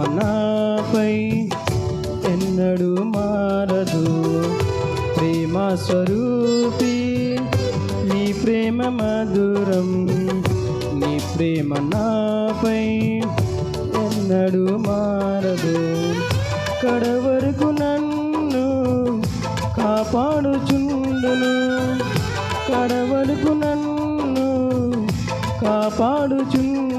ప్రేమ నాపై ఎన్నడూ మారదు. ప్రేమ స్వరూపి నీ ప్రేమ మధురం. నీ ప్రేమ నాపై ఎన్నడూ మారదు. కడవరకు నన్ను కాపాడుచుండును. కడవరకు నన్ను కాపాడుచుండు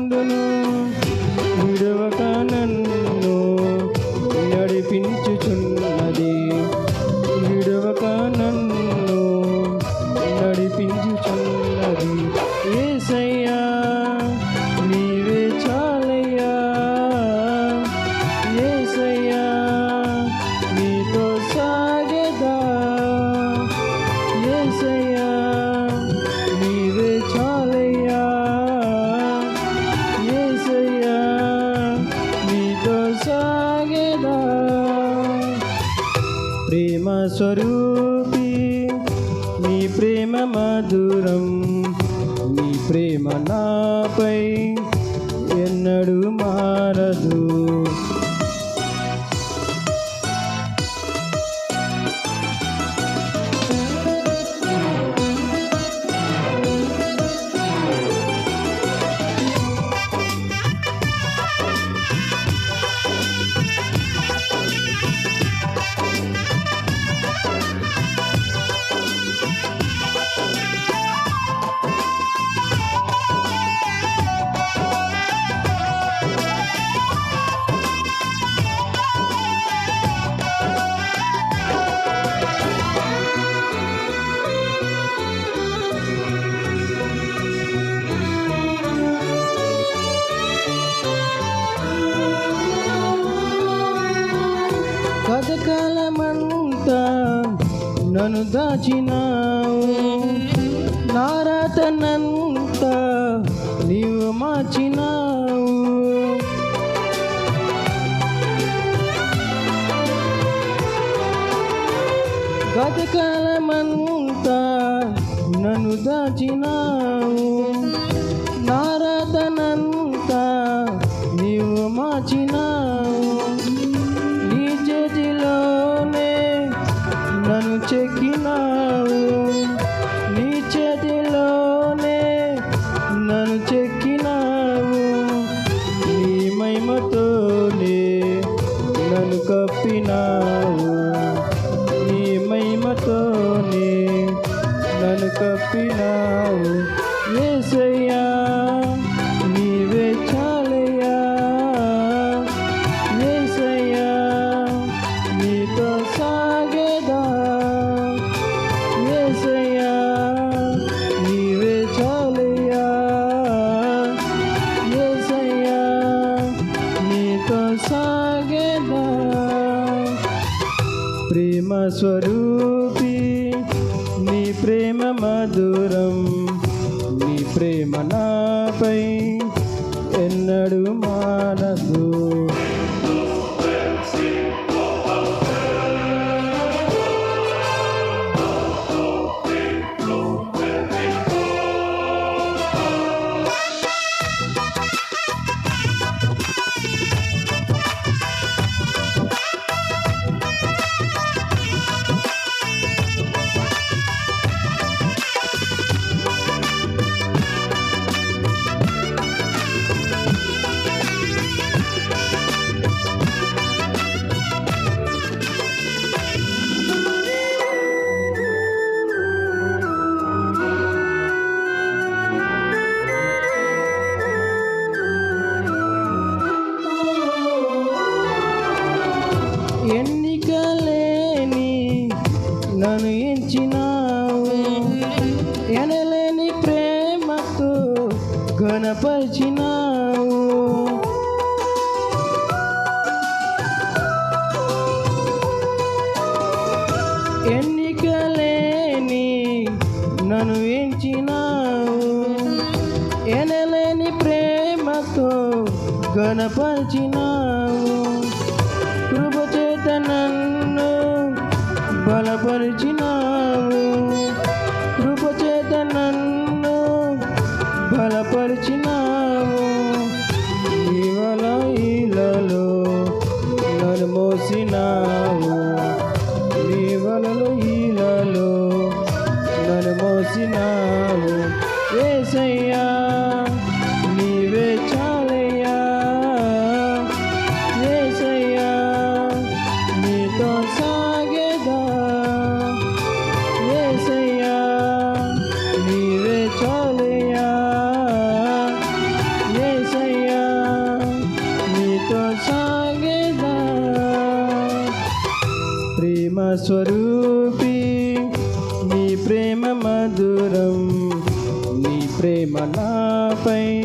ప్రేమ స్వరూపి నీ ప్రేమ మధురం నీ ప్రేమ నాపై ఎన్నడూ మారదు. కాలమంతా నన్ను దాచినావు. నారాతనంతా నీవు మార్చినావు. గతకాలమంతా నన్ను దాచినావు. నారాతనంతా నీవు మార్చినావు. నీతో ప్రేమ స్వరూపి నీ ప్రేమ మధురం నీ ప్రేమ నాపై ఎన్నడూ మానదు. పరిచినావు ఎన్నికలేని నన్ను ఎంచినావు. ఎనలేని ప్రేమతో గణపరిచినావు. కృప చేత నన్ను బలపరిచినావు. మోసినావు ఏసయ్యా నీవే చాలయ్యా. ఏసయ్యా నీతో సాగేదా? ఏసయ్యా నీవే చాలయ్యా. ఏసయ్యా నీతో సాగేదా? ప్రేమ స్వరూపి ప్రేమ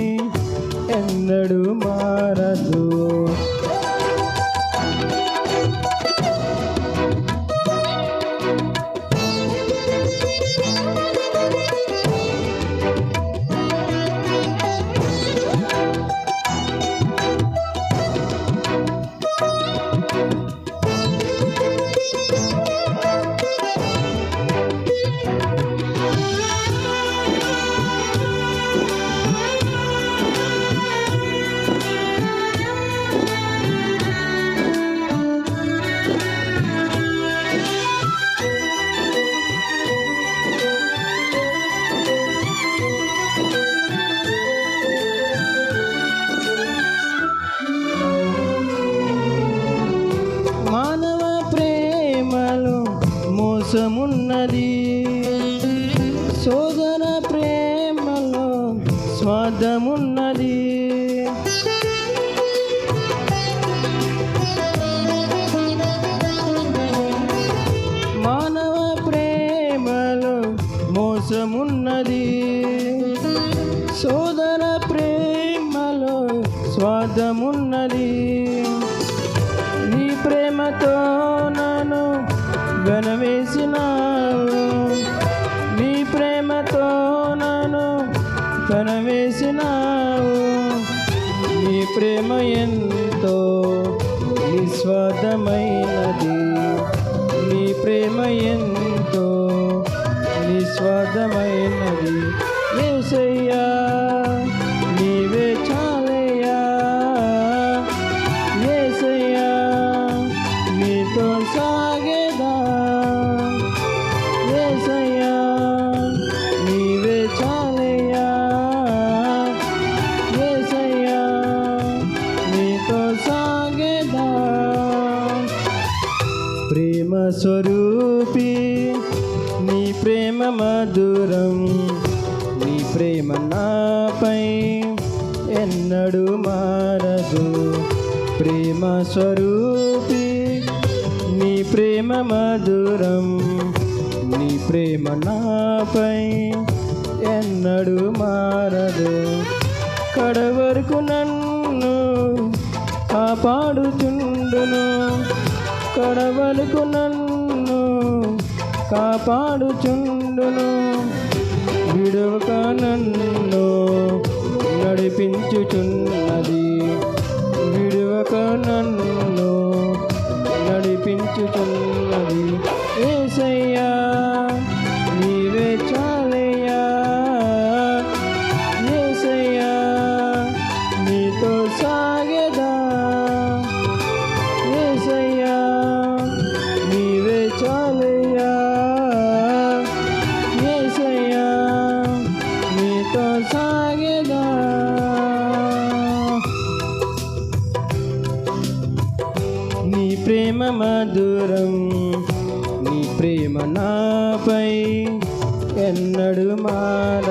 వెనవేసినావు నీ ప్రేమతో నన్ను కనవేసినావు నీ ప్రేమ ఎంతో నిస్వాదమైనది నీ ప్రేమ ఎంతో నిస్వార్థమైనది. ఏసయ్యా ప్రేమ స్వరూపి నీ ప్రేమ మధురం నీ ప్రేమ నాపై ఎన్నడూ మారదు. కడవరకు నన్ను కాపాడుచుండును. కడవలకు నన్ను కాపాడుచుండును. విడువక నన్ను నడిపించుచున్నది. నన్ను నడిపించుచున్న మధురం. నీ ప్రేమ నాపై ఎన్నడు మారదు.